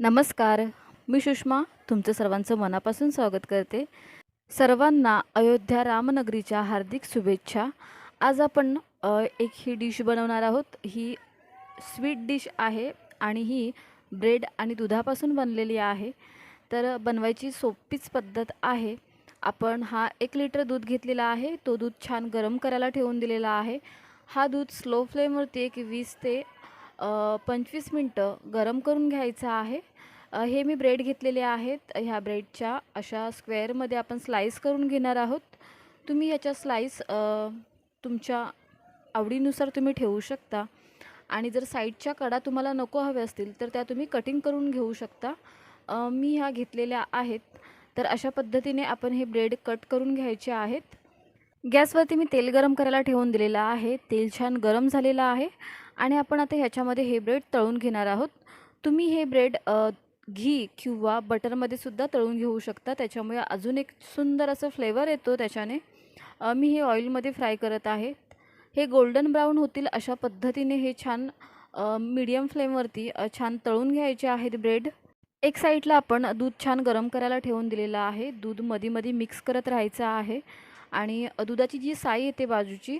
नमस्कार मी सुषमा तुमचं सर्वांचं मनापासून स्वागत करते. सर्वांना अयोध्या रामनगरीच्या हार्दिक शुभेच्छा. आज आपण एक ही डिश बनवणार आहोत. ही स्वीट डिश आहे आणि ही ब्रेड आणि दुधापासून बनलेली आहे. तर बनवायची सोपीच पद्धत आहे. आपण हा एक लिटर दूध घेतलेला आहे. तो दूध छान गरम करायला ठेवून दिलेला आहे. हा दूध स्लो फ्लेमवरती एक वीस ते पंचवीस मिनटं गरम करून घ्यायचं आहे. हे मी ब्रेड घेतलेले आहेत. ह्या ब्रेडच्या अशा स्क्वेअरमध्ये आपण स्लाईस करून घेणार आहोत. तुम्ही ह्याच्या स्लाईस तुमच्या आवडीनुसार तुम्ही ठेवू शकता. आणि जर साईडच्या कडा तुम्हाला नको हव्या असतील तर त्या तुम्ही कटिंग करून घेऊ शकता. मी ह्या घेतलेल्या आहेत. तर अशा पद्धतीने आपण हे ब्रेड कट करून घ्यायचे आहेत. गॅसवरती मी तेल गरम करायला ठेवून दिलेलं आहे. तेल छान गरम झालेलं आहे. आणि आपण आता ह्याच्यामध्ये हे ब्रेड तळून घेणार आहोत. तुम्ही हे ब्रेड घी किंवा बटरमध्ये सुद्धा तळून घेऊ शकता. त्याच्यामुळे अजून एक सुंदर असं फ्लेवर येतो त्याच्याने. मी हे ऑइलमध्ये फ्राय करत आहे. हे गोल्डन ब्राऊन होतील अशा पद्धतीने हे छान मीडियम फ्लेमवरती छान तळून घ्यायचे आहेत ब्रेड. एक साईडला आपण दूध छान गरम करायला ठेवून दिलेलं आहे. दूध मध्येमध्ये मिक्स करत राहायचं आहे. आणि दुधाची जी साई येते बाजूची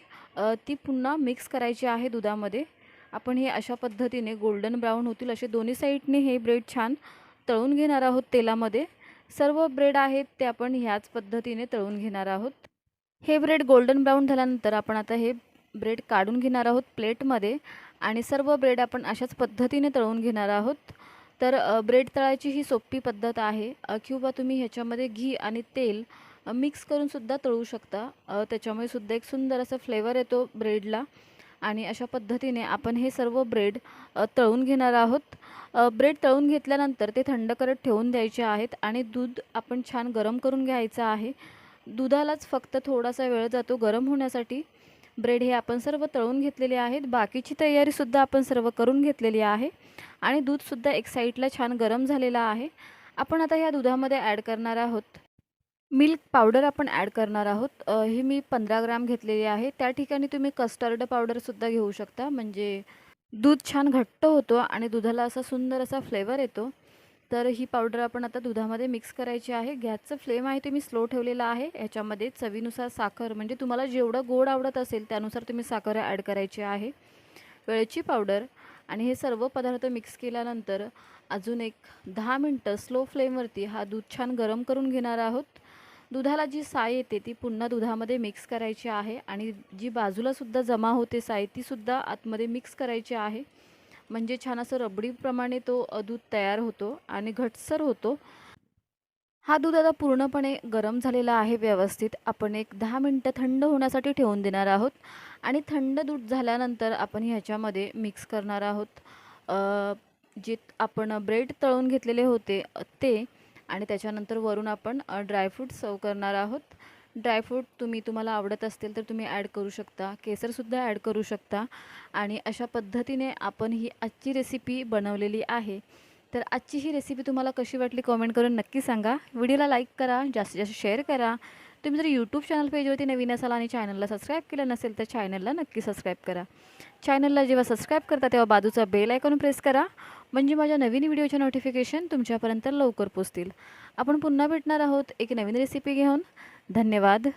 ती पुन्हा मिक्स करायची आहे दुधामध्ये. आपण हे अशा पद्धतीने गोल्डन ब्राऊन होतील असे दोन्ही साईडने हे ब्रेड छान तळून घेणार आहोत तेलामध्ये. सर्व ब्रेड आहेत ते आपण ह्याच पद्धतीने तळून घेणार आहोत. हे ब्रेड गोल्डन ब्राऊन झाल्यानंतर आपण आता हे ब्रेड काढून घेणार आहोत प्लेटमध्ये आणि सर्व ब्रेड आपण अशाच पद्धतीने तळून घेणार आहोत. तर ब्रेड तळायची ही सोपी पद्धत आहे. किंवा तुम्ही ह्याच्यामध्ये घी आणि तेल मिक्स करूनसुद्धा तळू शकता. त्याच्यामुळे सुद्धा एक सुंदर असा फ्लेवर येतो ब्रेडला आणि अशा पद्धतीने आपण हे सर्व ब्रेड तळून घेणार आहोत. ब्रेड तळून घेतल्यानंतर ते थंड करत ठेवून द्यायचे आहेत आणि दूध आपण छान गरम करून घ्यायचं आहे. दुधालाच फक्त थोडासा वेळ जातो गरम होण्यासाठी. ब्रेड हे आपण सर्व तळून घेतलेले आहेत. बाकीची तयारीसुद्धा आपण सर्व करून घेतलेली आहे. आणि दूधसुद्धा एक साईडला छान गरम झालेलं आहे. आपण आता ह्या दुधामध्ये ॲड करणार आहोत. मिल्क पावडर आपण ॲड करणार आहोत. ही मी पंधरा ग्राम घेतलेली आहे. त्या ठिकाणी तुम्ही कस्टर्ड पावडरसुद्धा घेऊ शकता. म्हणजे दूध छान घट्ट होतो आणि दुधाला असा सुंदर असा फ्लेवर येतो. तर ही पावडर आपण आता दुधामध्ये मिक्स करायची आहे. गॅसचं फ्लेम आहे ते मी स्लो ठेवलेला आहे. ह्याच्यामध्ये चवीनुसार साखर म्हणजे तुम्हाला जेवढं गोड आवडत असेल त्यानुसार तुम्ही साखर ॲड करायची आहे. वेळची पावडर आणि हे सर्व पदार्थ मिक्स केल्यानंतर अजून एक दहा मिनटं स्लो फ्लेमवरती हा दूध छान गरम करून घेणार आहोत. दुधाला जी साय येते ती पुन्हा दुधामध्ये मिक्स करायची आहे आणि जी बाजूलासुद्धा जमा होते साय तीसुद्धा आतमध्ये मिक्स करायची आहे. म्हणजे छान असं रबडीप्रमाणे तो दूध तयार होतो आणि घटसर होतो. हा दूध आता पूर्णपणे गरम झालेला आहे व्यवस्थित. आपण एक दहा मिनटं थंड होण्यासाठी ठेवून देणार आहोत आणि थंड दूध झाल्यानंतर आपण ह्याच्यामध्ये मिक्स करणार आहोत. जे आपण ब्रेड तळून घेतलेले होते ते आणि त्याच्यानंतर वरून आपण ड्रायफ्रूट सर्व करणार आहोत. ड्रायफ्रूट तुम्ही तुम्हाला आवडत असतील तर तुम्ही ॲड करू शकता. केसरसुद्धा ॲड करू शकता. आणि अशा पद्धतीने आपण ही आजची रेसिपी बनवलेली आहे. तर आजची ही रेसिपी तुम्हाला कशी वाटली कॉमेंट करून नक्की सांगा. व्हिडिओला लाईक करा जास्तीत जास्त शेअर करा. तुम्ही जर यूट्यूब चॅनल पेजवरती नवीन असाल आणि चॅनलला सबस्क्राईब केलं नसेल तर चॅनलला नक्की सबस्क्राईब करा. चॅनलला जेव्हा सबस्क्राईब करता तेव्हा बाजूचा बेल आयकॉन प्रेस करा. म्हणजे माझ्या नवीन व्हिडिओचे नोटिफिकेशन तुमच्यापर्यंत लवकर पोचतील. आपण पुन्हा भेटणार आहोत एक नवीन रेसिपी घेऊन. धन्यवाद.